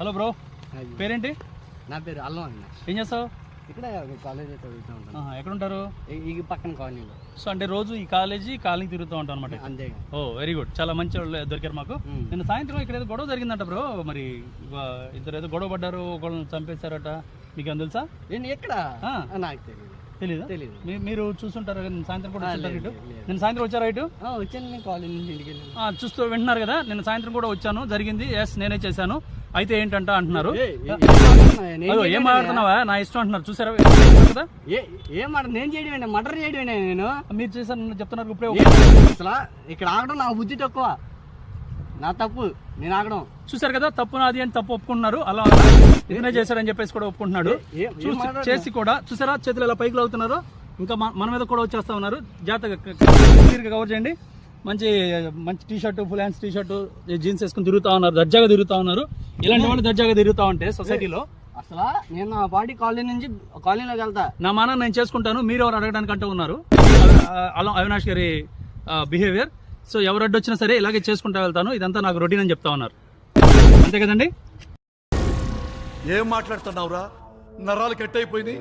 Hello bro. పేరేంటి? నా పేరు అల్లం అన్న. ఏం చేస్తావు? ఇక్కడ కాలేజ్ చదువుతూ ఉంటాను. ఎక్కడ ఉంటారు ఈ- పక్కన కాలనీలో సో అంటే రోజు ఈ కాలేజీ కాలనీ తిరుగుతూ ఉంటాం అనమాట అంతేగా ఓ వెరీ గుడ్ చాలా మంచి వాళ్ళు దొరికారు మాకు. నిన్న సాయంత్రం ఇక్కడ ఏదో గొడవ జరిగిందంట బ్రో. మరి ఇద్దరు ఏదో గొడవ పడ్డారు ఒకళ్ళని చంపేశారట. మీకు ఏమైనా తెలుసా? నేను ఎక్కడ? నాకు తెలియదు తెలీదా? మీ- మీరు చూస్తుంటారు? సాయంత్రం కూడా ఇటు? లేదు. నిన్న సాయంత్రం వచ్చారా ఇటు? ఆ, వచ్చాను నేను కాలేజ్ నుంచి ఇంటికి చూస్తూ వింటున్నారు కదా. నేను సాయంత్రం కూడా వచ్చాను. జరిగింది. ఎస్ నేనే చేశాను. అయితే ఏంటంట అంటున్నారు? ఏ- మాట్లాడుతున్నావు? నా ఇష్టం అంటున్నారు. చూసారా? కదా? ఏ మాట? నేను చేయడం మర్డర్ చేయడం నేను? మీరు చేశాను చెప్తున్నారు ఇప్పుడే అసలు ఇక్కడ ఆగడం నా బుద్ధి తక్కువ. నా తప్పు. నేను ఆగడం. చూసారు కదా? తప్పు నాది అని తప్పు ఒప్పుకుంటున్నారు. అలా ఇతనే చేశారని చెప్పేసి కూడా ఒప్పుకుంటున్నాడు. చూసి కూడా చూసారా? చేతులు ఎలా పైకి లాగుతున్నారు? ఇంకా మన- మన మీద కూడా వచ్చేస్తా ఉన్నారు. జాగ్రత్తగా క్లియర్గా కవర్ చేయండి. మంచి మంచి T shirt full hands T shirt jeans వేసుకుని తిరుగుతా ఉన్నారు. దర్జాగా తిరుగుతా ఉన్నారు. ఇలాంటి వాళ్ళు దర్జాగా తిరుగుతా ఉంటే సొసైటీలో. అసలు నేను నా పార్టీ కాలనీ నుంచి కాలనీలోకి వెళ్తా. నా మాన నేను చేసుకుంటాను మీరు ఎవరు అడగడానికి అంటూ ఉన్నారు. అలా అవినాష్ గారి బిహేవియర్ సో ఎవరు అడ్డు వచ్చినా సరే ఇలాగే చేసుకుంటా వెళ్తాను. ఇదంతా నాకు రొటీన్ అని చెప్తా ఉన్నారు. అంతే కదండి? ఏం మాట్లాడుతున్నావురా? నరాలు కట్ అయిపోయినాయి